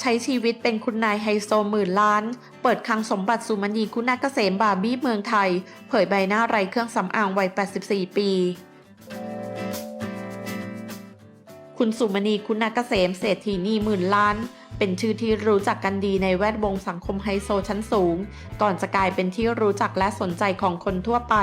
ใช้ชีวิตเป็นคุณนายไฮโซหมื่นล้าน เปิดคลังสมบัติสุมณีคุณาเกษมบาร์บี้เมืองไทย เผยใบหน้าไรเครื่องสำอางวัย 84 ปี คุณสุมณีคุณากเกษมเศรษฐีนีหมื่นล้าน เป็นชื่อที่รู้จักกันดีในแวดวงสังคมไฮโซชั้นสูง ก่อนจะกลายเป็นที่รู้จักและสนใจของคนทั่วไป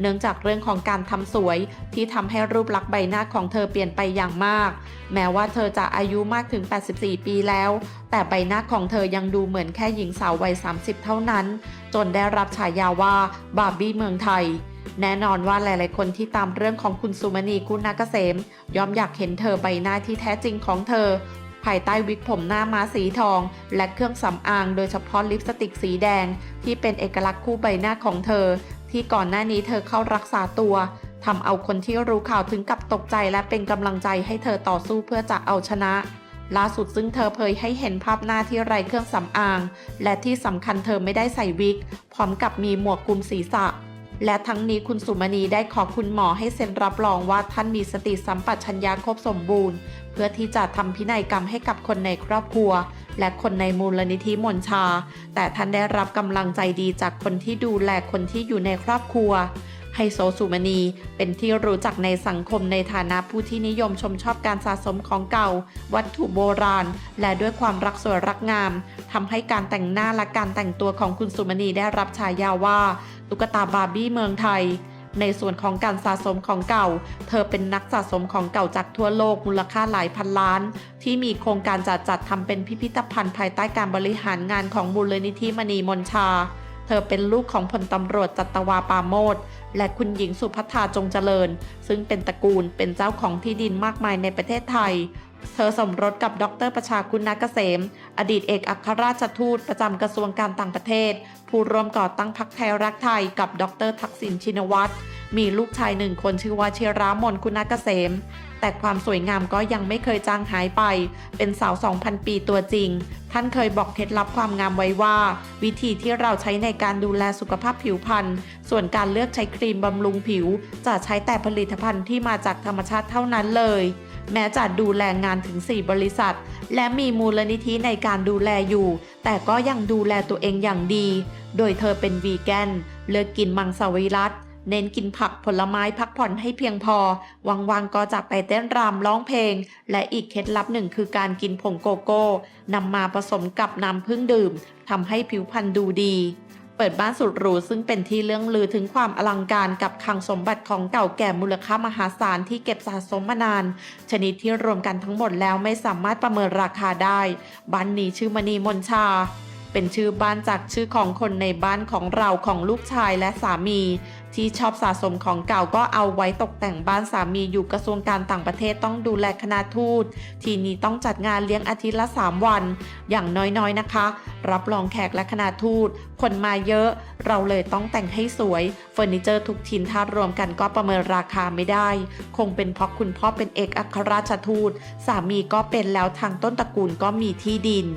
เนื่องจากเรื่องของการทำสวย ที่ทำให้รูปลักษณ์ใบหน้าของเธอเปลี่ยนไปอย่างมาก แม้ว่าเธอจะอายุมากถึง 84 ปีแล้ว แต่ใบหน้าของเธอยังดูเหมือนแค่หญิงสาววัย 30 เท่านั้น จนได้รับฉายาว่าบาร์บี้เมืองไทย แน่นอนว่าหลายๆ คนที่ตามเรื่องของคุณสุมณีคุณาเกษมย่อมอยากเห็นเธอใบหน้าที่แท้จริงของเธอ ภายใต้วิกผมหน้าม้าสีทอง และเครื่องสำอางโดยเฉพาะลิปสติกสีแดง ที่เป็นเอกลักษณ์คู่ใบหน้าของเธอ ที่ก่อนหน้านี้เธอเข้ารักษาตัวทำเอาคนที่รู้ข่าวถึงกับตกใจและเป็นกำลังใจให้เธอต่อสู้เพื่อจะเอาชนะล่าสุดซึ่งเธอเผยให้เห็นภาพหน้าที่ไร้เครื่องสำอาง และที่สำคัญเธอไม่ได้ใส่วิก พร้อมกับมีหมวกคลุมศีรษะ และทั้งนี้คุณสุมณีได้ขอคุณหมอให้เซ็นรับรองว่าท่านมีสติสัมปชัญญะครบสมบูรณ์ เพื่อที่จะทำพินัยกรรมให้กับคนในครอบครัว และคนในมูลนิธิมนชา แต่ท่านได้รับกำลังใจดีจากคนที่ดูแลคนที่อยู่ในครอบครัว ไฮโซสุมณี เป็นที่รู้จักในสังคมในฐานะผู้ที่นิยมชมชอบการสะสมของเก่า วัตถุโบราณ และด้วยความรักสวยรักงามทำให้การแต่งหน้าและการแต่งตัวของคุณสุมณีได้รับฉายาว่าตุ๊กตาบาร์บี้เมืองไทยในส่วนของการสะสมของเก่า เธอเป็นนักสะสมของเก่าจากทั่วโลกมูลค่าหลายพันล้าน ที่มีโครงการจัดจัดทำเป็นพิพิธภัณฑ์ภายใต้การบริหารงานของมูลนิธิมณีมนชา เธอเป็นลูกของพลตำรวจจัตวาปาโมดและคุณหญิงสุภัทาจงเจริญ ซึ่งเป็นตระกูลเป็นเจ้าของที่ดินมากมายในประเทศไทย เธอสมรสกับดรประชาคุณนักเกษม อดีตเอกอัครราชทูตประจำกระทรวงการต่างประเทศ ผู้ร่วมก่อตั้งพรรคไทยรักไทยกับดรทักษิณชินวัตรมีลูกชายหนึ่งคนชื่อว่าเชรามนคุณนักเกษม แต่ความสวยงามก็ยังไม่เคยจางหายไป เป็นสาว 2,000 ปีตัวจริง ท่านเคยบอกเคล็ดลับความงามไว้ว่า วิธีที่เราใช้ในการดูแลสุขภาพผิวพรรณส่วนการเลือกใช้ครีมบำรุงผิว จะใช้แต่ผลิตภัณฑ์ที่มาจากธรรมชาติเท่านั้นเลยแม้จะดูแลงานถึง 4 บริษัท และมีมูลนิธิในการดูแลอยู่ แต่ก็ยังดูแลตัวเองอย่างดี โดยเธอเป็นวีแกน เลิกกินมังสวิรัต เน้นกินผักผลไม้พักผ่อนให้เพียงพอวังๆก็จะไปเต้นรำร้องเพลง และอีกเคล็ดลับหนึ่งคือการกินผงโกโก้นำมาผสมกับน้ำพึ่งดื่มทำให้ผิวพรรณดูดี เปิดบ้านสุดหรูซึ่งเป็นที่เรื่องลือถึงความอลังการกับคลังสมบัติของเก่าแก่มูลค่ามหาศาลที่เก็บสะสมมานาน ชนิดที่รวมกันทั้งหมดแล้วไม่สามารถประเมินราคาได้บ้านนี้ชื่อมณีมนชาเป็นชื่อบ้านจากชื่อของคนในบ้านของเราของลูกชายและสามี ที่ชอบสะสมของเก่าก็เอาไว้ตกแต่งบ้านสามีอยู่กระทรวงการต่างประเทศต้องดูแลคณะทูต ทีนี้ต้องจัดงานเลี้ยงอาทิตย์ละ 3 วัน อย่างน้อยๆนะคะ รับรองแขกและคณะทูต คนมาเยอะ เราเลยต้องแต่งให้สวยเฟอร์นิเจอร์ทุกชิ้นถ้ารวมกันก็ประเมินราคาไม่ได้ คงเป็นเพราะคุณพ่อเป็นเอกอัครราชทูต สามีก็เป็นแล้วทางต้นตระกูลก็มีที่ดิน